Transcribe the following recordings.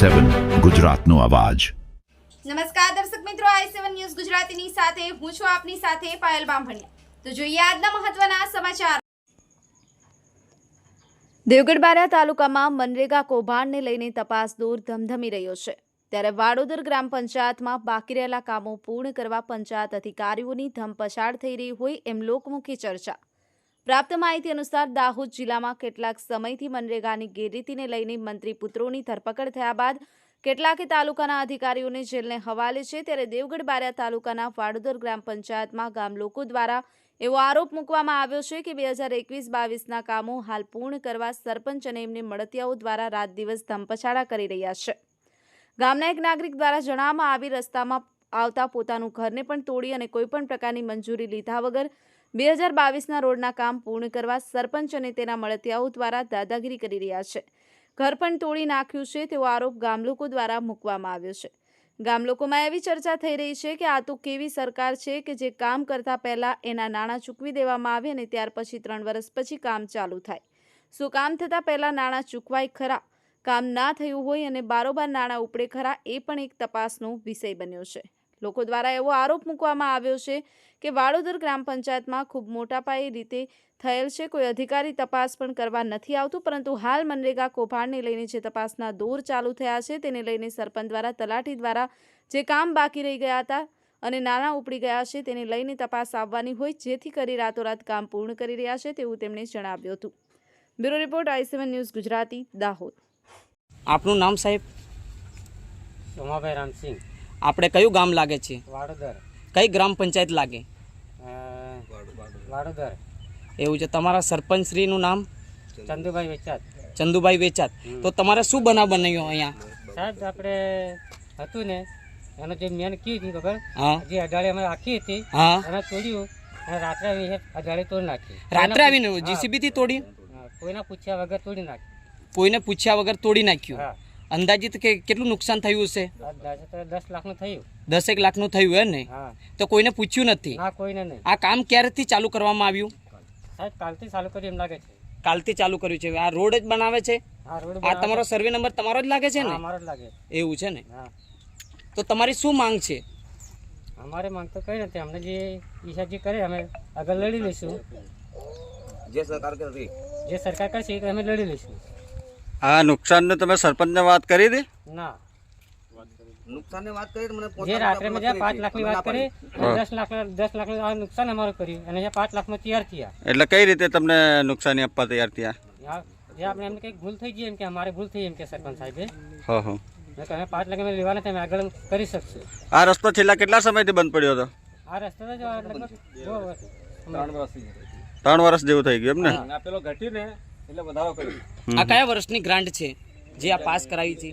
સેવન ગુજરાતનો અવાજ. નમસ્કાર દર્શક મિત્રો, આઈ સેવન ન્યૂઝ ગુજરાતીની સાથે હું છું આપની સાથે પાયલ બામભણિયા. તો જોઈએ આજના મહત્વના સમાચાર. દેવગઢ તાલુકામાં મનરેગા કૌભાંડને લઈને તપાસ દૂર ધમધમી રહ્યો છે. ત્યારે વાડોદર ગ્રામ પંચાયતમાં બાકી રહેલા કામો પૂર્ણ કરવા પંચાયત અધિકારીઓની ધમપછાડ થઈ રહી હોય એમ લોકમુખી ચર્ચા. પ્રાપ્ત માહિતી અનુસાર દાહોદ જિલ્લામાં કેટલાક સમયથી મનરેગાની ગેરરીતિને લઈને મંત્રી પુત્રોની ધરપકડ થયા બાદ કેટલાકે તાલુકાના અધિકારીઓને જેલને હવાલે છે. ત્યારે દેવગઢ બારિયા તાલુકાના વાડોદર ગ્રામ પંચાયતમાં ગામ લોકો દ્વારા એવો આરોપ મૂકવામાં આવ્યો છે કે બે હજાર એકવીસ બાવીસના કામો હાલ પૂર્ણ કરવા સરપંચ અને એમને મળતિયાઓ દ્વારા રાત દિવસ ધમપછાડા કરી રહ્યા છે. ગામના એક નાગરિક દ્વારા જણાવવામાં આવી રસ્તામાં આવતા પોતાનું ઘરને પણ તોડી અને કોઈપણ પ્રકારની મંજૂરી લીધા વગર બે હજાર બાવીસના રોડના કામ પૂર્ણ કરવા સરપંચ અને તેના મળતિયાઓ દ્વારા દાદાગીરી કરી રહ્યા છે. ઘર પણ તોડી નાખ્યું છે તેવો આરોપ ગામલોકો દ્વારા મૂકવામાં આવ્યો છે. ગામલોકોમાં એવી ચર્ચા થઈ રહી છે કે આ તો કેવી સરકાર છે કે જે કામ કરતા પહેલા એના નાણાં ચૂકવી દેવામાં આવે અને ત્યાર પછી ત્રણ વર્ષ પછી કામ ચાલુ થાય. શું કામ થતાં પહેલાં નાણાં ચૂકવાય ખરા? કામ ના થયું હોય અને બારોબાર નાણાં ઉપડે ખરા એ પણ એક તપાસનો વિષય બન્યો છે. લોકો દ્વારા એવો આરોપ મૂકવામાં આવ્યો છે કે વાડોદર ગ્રામ પંચાયતમાં ખૂબ મોટા પાયે રીતે થયેલ છે. કોઈ અધિકારી તપાસ પણ કરવા નથી આવતું પરંતુ હાલ મનરેગા કૌભાંડને લઈને જે તપાસના દોર ચાલુ થયા છે તેને લઈને સરપંચ દ્વારા તલાટી દ્વારા જે કામ બાકી રહી ગયા હતા અને નાણાં ઉપડી ગયા છે તેને લઈને તપાસ આવવાની હોય જેથી કરી રાતોરાત કામ પૂર્ણ કરી રહ્યા છે તેવું તેમણે જણાવ્યું હતું. Bureau report I seven news Gujarati Dahod. આપનું નામ સાહેબ? રમાભાઈ રામસિંહ. આપણે કયું ગામ લાગે છે? વાડોદર. કઈ ગ્રામ પંચાયત લાગે? વાડોદર. એવું છે. તમારા સરપંચશ્રીનું નામ? ચંદુભાઈ વેચાત. ચંદુભાઈ વેચાત. તો તમારે શું બનાવ બનાવ્યો અહીંયા? સાહેબ આપણે હતું ને એનો જે મેન કી હતી ખબર? હા. જે અડાળી અમે રાખી હતી હા. એને તોડ્યું અને રાત્રે આવી એ તોડી નાખી. રાત્રે આવીને. જીસીબી થી તોડી? કોઈને પૂછ્યા વગર તોડી નાખી કોઈને પૂછ્યા વગર તોડી નાખ્યું? હા. અંદાજિત કે કેટલું નુકસાન થયું હશે? દસ લાખનું થયું. દસેક લાખનું થયું હે ને? તો કોઈને પૂછ્યું નથી? ના કોઈને નહીં. આ કામ ક્યારેથી ચાલુ કરવામાં આવ્યું? સાહેબ કાલથી ચાલુ કર્યું એમ લાગે છે. કાલથી ચાલુ કર્યું છે. આ રોડ જ બનાવે છે? આ તમારો સર્વે નંબર તમારો જ લાગે છે ને? અમારો જ લાગે એવું છે ને? હા. તો તમારી શું માંગ છે? અમારે માંગ તો કઈ નથી. અમને જે ઈશાજી કરે અમે આગળ લડી લઈશું. જે સરકાર કરશે એ અમે લડી લઈશું. આ નુકસાનને તમે સરપંચને વાત કરી હતી? ના. જે રાત્રે મેં જ્યાં પાંચ લાખની વાત કરી દસ લાખ દસ લાખ નુકસાન અમારું કર્યું અને જે પાંચ લાખમાં તૈયાર થયા. એટલે કઈ રીતે તમને નુકસાની આપવા તૈયાર થયા? જે આપણે એમને કંઈક ભૂલ થઈ ગઈ એમ કે અમારે ભૂલ થઈ એમ કે સરપંચ સાહેબે. હા હો. મેં પાંચ લાખ અમે લેવાના તમે આગળ કરી શકશો. આ રસ્તો છેલ્લા કેટલા સમયથી બંધ પડ્યો હતો? આ રસ્તો તો ત્રણ વર્ષ જેવું થઈ ગયું એમ ને? આ કયા વર્ષની ગ્રાન્ટ છે? જે આ પાસ કરાવી છે?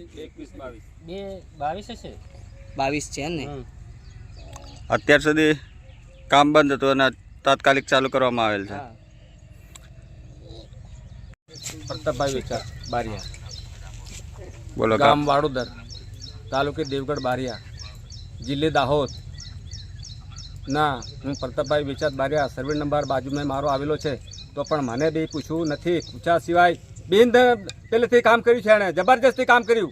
બે બાવીસ છે બાવીસ છે ને? અત્યાર સુધી કામ બંધ હતું અને તાત્કાલિક ચાલુ કરવામાં આવેલ છે. પ્રતાપભાઈ વેચાર બારિયા. બોલો ગામ વાડોદર તાલુકે દેવગઢ બારિયા. જિલ્લે દાહોદ. ના હું પ્રતાપભાઈ વિચાર બારિયા. સર્વે નંબર બાજુમાં મારો આવેલો છે. તો પણ મને બી પૂછવું નથી. પૂછ્યા સિવાય બિન પેલેથી કામ કર્યું છે એણે. જબરજસ્તી કામ કર્યું.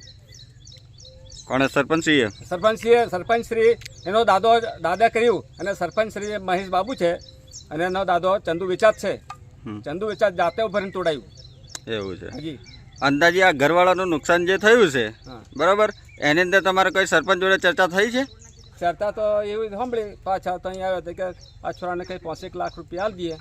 કોણે? સરપંચશ્રીએ? સરપંચશ્રીએ સરપંચશ્રી એનો દાદો દાદા કર્યું અને સરપંચશ્રી મહેશ બાબુ છે અને એનો દાદો ચંદુ વેચાત છે. ચંદુ વેચાત જાતે ઉભરીને તોડાયું. એવું છે. હજી. અંદાજે આ ઘરવાળાનું નુકસાન જે થયું છે બરાબર? એની અંદર તમારે કોઈ સરપંચ જોડે ચર્ચા થઈ છે? ચર્ચા તો એવી સાંભળી પાછા તો અહીંયા આવ્યો હતો કે આ છોરાને કંઈ પાંચેક લાખ રૂપિયા આપી દઈએ.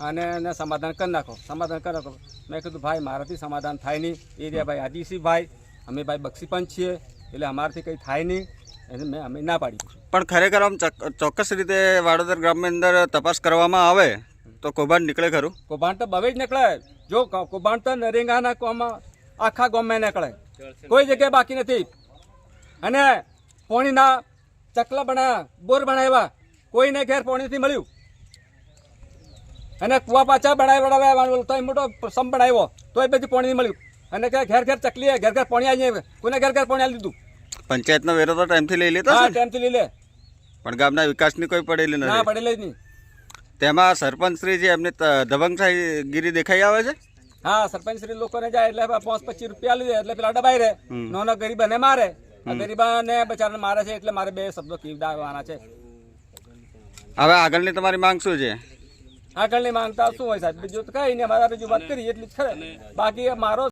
અને એને સમાધાન કરી નાખો. સમાધાન કરી નાખો. મેં કીધું ભાઈ મારાથી સમાધાન થાય નહીં. એ રહ્યા ભાઈ આદિશી ભાઈ અમે ભાઈ બક્ષીપંચ છીએ. એટલે અમારાથી કંઈ થાય નહીં. એને મેં અમે ના પાડી પણ ખરેખર આમ ચોક- ચોક્કસ રીતે વાડોદર ગ્રામની અંદર તપાસ કરવામાં આવે તો કૌભાંડ નીકળે ખરું? કૌભાંડ તો બવે જ નીકળે. જો કૌભાંડ તો નરેંગાના કોમાં આખા ગામમાં નીકળે. કોઈ જગ્યાએ બાકી નથી. અને પોણીના ચકલા બનાવ્યા બોર બનાવ્યા. કોઈને ઘેર પોણી નથી મળ્યું. અને કુવા પાછા બનાવી બનાવ્યા તો મોટો સમ બનાવ્યો. તો એ બધી પોણી મળ્યું. અને કે ઘેર ઘેર ચકલી ઘેર ઘેર પોણી આવી કોને ઘેર ઘેર પાણી આવી લીધું પંચાયતનો વેરો તો ટાઈમથી લઈ લેતા હા ટાઈમથી લઈ લે. પણ ગામના વિકાસની કોઈ પડેલી ના નથી પડેલી જ નહીં. તેમાં સરપંચશ્રી જે એમની ત- દબંગશાહીગીરી દેખાઈ આવે છે? હા સરપંચ શ્રી લોકોને જાય એટલે પાંચ પચીસ રૂપિયા લીધે એટલે પેલા ડબાઈ રહે. ગરીબ ગરીબને મારે. ગરીબાને બચારાને મારે છે એટલે મારે બે શબ્દો કીવડાવવાના છે. હવે આગળની તમારી માંગ શું છે? આગળની માંગતા શું હોય સાહેબ? બીજું તો કઈ નહીં અમારે વાત કરી એટલી જ ખરે. બાકી મારો